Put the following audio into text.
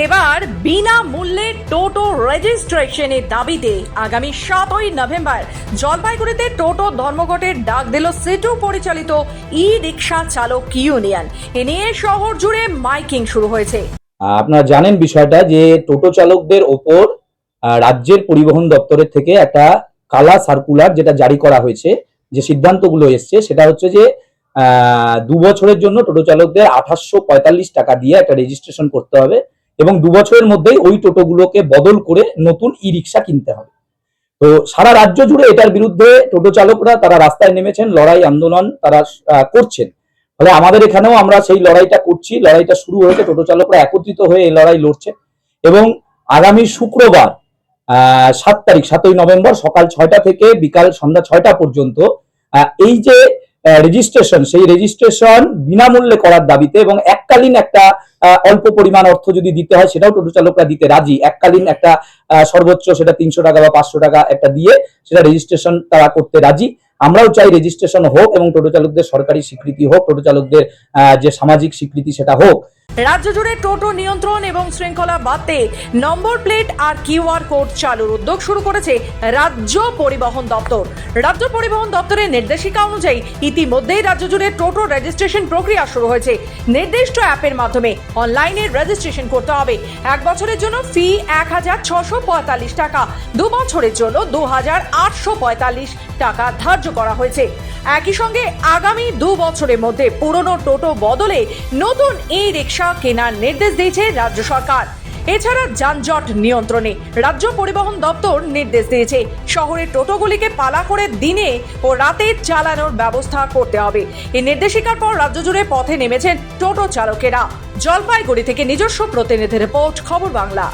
এবার বিনা মূল্যে টোটো রেজিস্ট্রেশনের দাবিতে আগামী সাতই নভেম্বর জলপাইগুড়িতে টোটো ধর্মঘটের ডাক দিল সিটু পরিচালিত ই রিক্সা চালক ইউনিয়ন। এ নিয়ে শহর জুড়ে মাইকিং শুরু হয়েছে। আপনারা জানেন বিষয়টা যে টোটো চালকদের ওপর রাজ্যের পরিবহন দপ্তরের থেকে একটা কালা সার্কুলার যেটা জারি করা হয়েছে, যে সিদ্ধান্তগুলো এসছে, সেটা হচ্ছে যে দু বছরের জন্য টোটো চালকদের আঠাশশো টাকা দিয়ে একটা রেজিস্ট্রেশন করতে হবে। এবং দু বছরের মধ্যেই ওই টোটোগুলোকে বদল করে নতুন ই রিক্সা কিনতে হবে। তো সারা রাজ্য জুড়ে এটার বিরুদ্ধে টোটো চালকরা তারা রাস্তায় নেমেছেন, লড়াই, আন্দোলন তারা করছেন। ফলে আমাদের এখানেও আমরা সেই লড়াইটা করছি, লড়াইটা শুরু হয়েছে, টোটো চালকরা একত্রিত হয়ে এই লড়াই লড়ছে এবং আগামী শুক্রবার সাত তারিখ, সাতই নভেম্বর সকাল ছয়টা থেকে বিকাল সন্ধ্যা ছয়টা পর্যন্ত এই যে রেজিস্ট্রেশন সেই রেজিস্ট্রেশন বিনামূল্যে করার দাবিতে এবং এককালীন একটা অল্প পরিমাণ অর্থ যদি দিতে হয়, সেটাও টোটো চালকরা দিতে রাজি। এককালীন একটা সর্বোচ্চ সেটা তিনশো টাকা বা পাঁচশো টাকা একটা দিয়ে সেটা রেজিস্ট্রেশন তারা করতে রাজি। আমরাও চাই রেজিস্ট্রেশন হোক এবং টোটো চালকদের সরকারি স্বীকৃতি হোক, টোটো চালকদের যে সামাজিক স্বীকৃতি সেটা হোক। রাজ্য জুড়ে টোটো নিয়ন্ত্রণ এবং শৃঙ্খলা বাড়তে নম্বর প্লেট আর কিউআর কোড চালুর উদ্যোগ শুরু করেছে রাজ্য পরিবহন দপ্তর। রাজ্য পরিবহন দপ্তরের নির্দেশিকা অনুযায়ী ইতিমধ্যেই রাজ্য জুড়ে টোটো রেজিস্ট্রেশন প্রক্রিয়া শুরু হয়েছে। নির্দিষ্ট অ্যাপের মাধ্যমে অনলাইনে রেজিস্ট্রেশন করতে হবে। এক বছরের জন্য ফি এক হাজার ছশো পঁয়তাল্লিশ টাকা, দু বছরের জন্য দু হাজার আটশো পঁয়তাল্লিশ টাকা ধার্য করা হয়েছে। একই সঙ্গে আগামী দু বছরের মধ্যে পুরনো টোটো বদলে নতুন ই রিক্সা কেনার নির্দেশ দিয়েছে রাজ্য সরকার। এছাড়া যানজট নিয়ন্ত্রণে রাজ্য পরিবহন দপ্তর নির্দেশ দিয়েছে। শহরের টোটোগুলিকে পালা করে দিনে ও রাতে চালানোর ব্যবস্থা করতে হবে। এই নির্দেশিকার পর রাজ্য জুড়ে পথে নেমেছেন টোটো চালকেরা। জলপাইগুড়ি থেকে নিজস্ব প্রতিনিধি রিপোর্ট, খবর বাংলা।